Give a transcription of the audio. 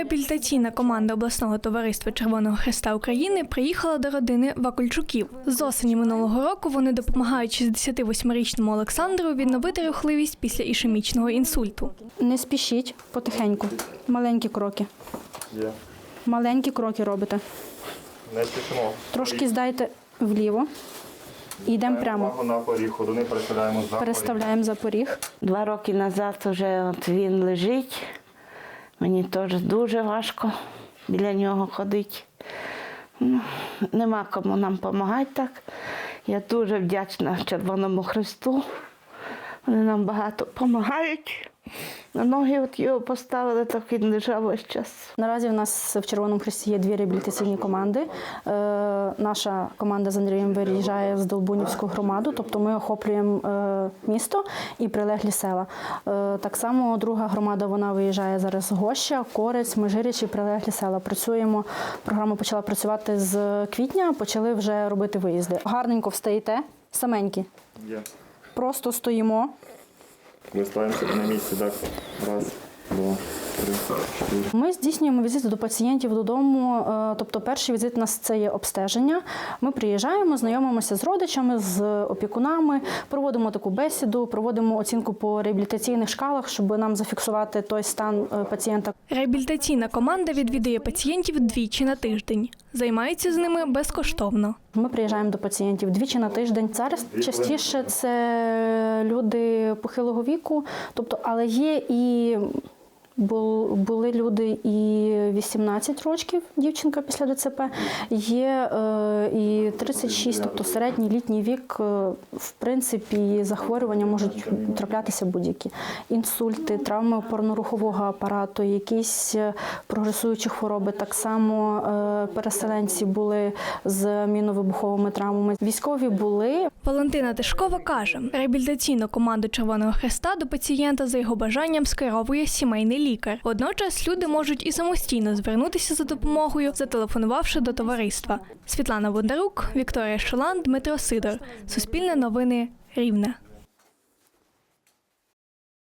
Реабілітаційна команда обласного товариства Червоного Хреста України приїхала до родини Вакульчуків. З осені минулого року вони допомагають 68-річному Олександру відновити рухливість після ішемічного інсульту. Не спішіть потихеньку. Маленькі кроки. Є. Маленькі кроки робите. Не спішимо. Трошки здайте вліво. І йдемо прямо. На поріг, переставляємо за Переставляємо за поріг. Два роки назад вже от він лежить. Мені теж дуже важко біля нього ходити. Ну, нема кому нам допомагати так. Я дуже вдячна Червоному Христу. Вони нам багато допомагають. На ноги от його поставили, так він лежав весь час. Наразі в нас в Червоному Хресті є дві реабілітаційні команди. Е, наша команда з Андрієм виїжджає з Долбунівську громаду, тобто ми охоплюємо е, місто і прилеглі села. Е, так само друга громада вона виїжджає зараз Гоща, Корець, Межиріч і прилеглі села. Працюємо. Програма почала працювати з квітня, почали вже робити виїзди. Гарненько встаєте, саменькі. Є. Просто стоїмо. Ми ставимо на місці, так. Раз, два. Ми здійснюємо візити до пацієнтів додому. е, Тобто, перший візит у нас це є обстеження. Ми приїжджаємо, знайомимося з родичами, з опікунами, проводимо таку бесіду, проводимо оцінку по реабілітаційних шкалах, щоб нам зафіксувати той стан е, пацієнта. Реабілітаційна команда відвідує пацієнтів двічі на тиждень. Займається з ними безкоштовно. Ми приїжджаємо до пацієнтів двічі на тиждень. Зараз частіше це люди похилого віку, тобто, але є і були люди і 18 років, дівчинка після ДЦП, є е, і 36, тобто середній літній вік, е, в принципі, захворювання можуть траплятися будь-які. Інсульти, травми опорно-рухового апарату, якісь е, прогресуючі хвороби. Так само переселенці були з міновибуховими травмами. Військові були, Валентина Тишкова каже, реабілітаційну команду Червоного Хреста до пацієнта за його бажанням скеровує сімейний лікар. Водночас люди можуть і самостійно звернутися за допомогою, зателефонувавши до товариства. Світлана Бондарук, Вікторія Шолан, Дмитро Сидор. Суспільне новини Рівне.